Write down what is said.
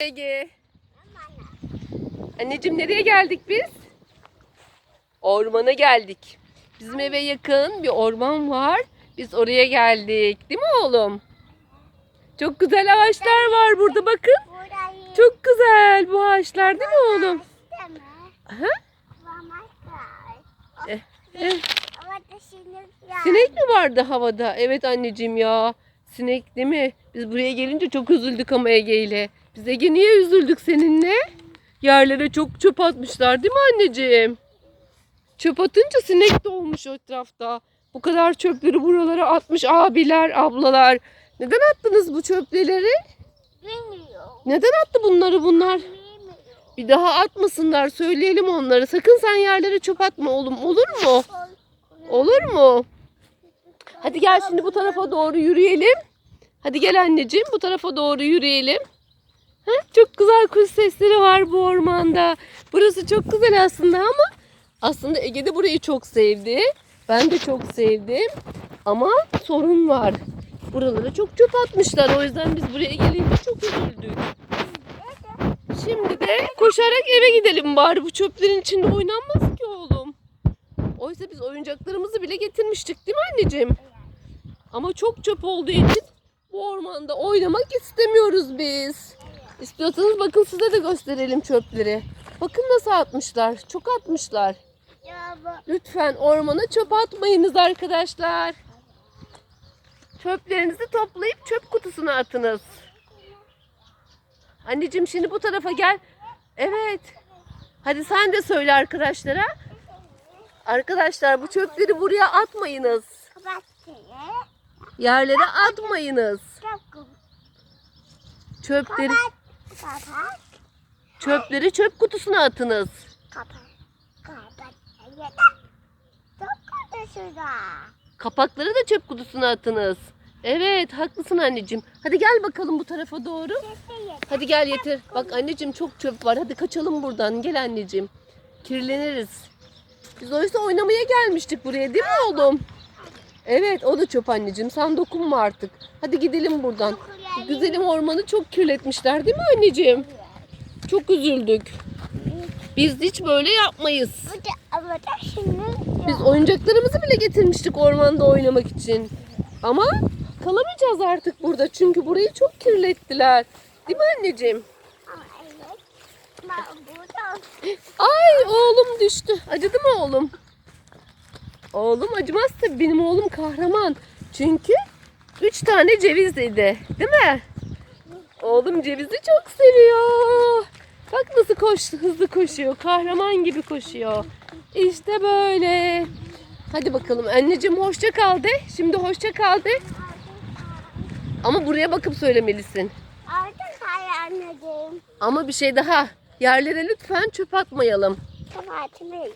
Ege. Anneciğim nereye geldik biz? Ormana geldik. Bizim eve yakın bir orman var. Biz oraya geldik. Değil mi oğlum? Çok güzel ağaçlar var burada bakın. Çok güzel bu ağaçlar değil mi oğlum? Aha. Eh, eh. Sinek ya. Sinek mi vardı havada? Evet anneciğim ya. Sinek değil mi? Biz buraya gelince çok üzüldük ama Ege ile. Biz Ege niye üzüldük seninle? Yerlere çok çöp atmışlar değil mi anneciğim? Çöp atınca sinek de olmuş o etrafta. Bu kadar çöpleri buralara atmış abiler, ablalar. Neden attınız bu çöpleri? Bilmiyorum. Neden attı bunları bunlar? Bilmiyorum. Bir daha atmasınlar söyleyelim onları. Sakın sen yerlere çöp atma oğlum olur mu? Olur mu? Hadi gel şimdi bu tarafa doğru yürüyelim. Hadi gel anneciğim bu tarafa doğru yürüyelim. Çok güzel kuş sesleri var bu ormanda. Burası çok güzel aslında ama aslında Ege de burayı çok sevdi. Ben de çok sevdim. Ama sorun var. Buralara çok çöp atmışlar. O yüzden biz buraya gelince çok üzüldük. Şimdi de koşarak eve gidelim bari. Bu çöplerin içinde oynanmaz ki oğlum. Oysa biz oyuncaklarımızı bile getirmiştik değil mi anneciğim? Ama çok çöp olduğu için bu ormanda oynamak istemiyoruz biz. İstiyorsanız bakın size de gösterelim çöpleri. Bakın nasıl atmışlar. Çok atmışlar. Lütfen ormana çöp atmayınız arkadaşlar. Çöplerinizi toplayıp çöp kutusuna atınız. Anneciğim şimdi bu tarafa gel. Evet. Hadi sen de söyle arkadaşlara. Arkadaşlar bu çöpleri buraya atmayınız. Yerlere atmayınız. Çöpleri Kapat. çöpleri çöp kutusuna atınız. Yeter. Çok kötü şurada. Kapakları da çöp kutusuna atınız. Evet, haklısın anneciğim. Hadi gel bakalım bu tarafa doğru. Hadi gel yeter. Bak anneciğim çok çöp var. Hadi kaçalım buradan. Gel anneciğim. Kirleniriz. Biz oysa oynamaya gelmiştik buraya değil mi oğlum? Evet o da çöp anneciğim. Sen dokunma artık. Hadi gidelim buradan. Güzelim ormanı çok kirletmişler değil mi anneciğim? Çok üzüldük. Biz hiç böyle yapmayız. Biz oyuncaklarımızı bile getirmiştik ormanda oynamak için. Ama kalamayacağız artık burada. Çünkü burayı çok kirlettiler. Değil mi anneciğim? Ay oğlum düştü. Acıdı mı oğlum? Oğlum acımaz tabii. Benim oğlum kahraman. Çünkü üç tane ceviz yedi. Değil mi? Oğlum cevizi çok seviyor. Bak nasıl koş, hızlı koşuyor. Kahraman gibi koşuyor. İşte böyle. Hadi bakalım anneciğim hoşça kal de. Şimdi hoşça kal de. Ama buraya bakıp söylemelisin. artık hayal Ama bir şey daha. Yerlere lütfen çöp atmayalım. Kapatmayın.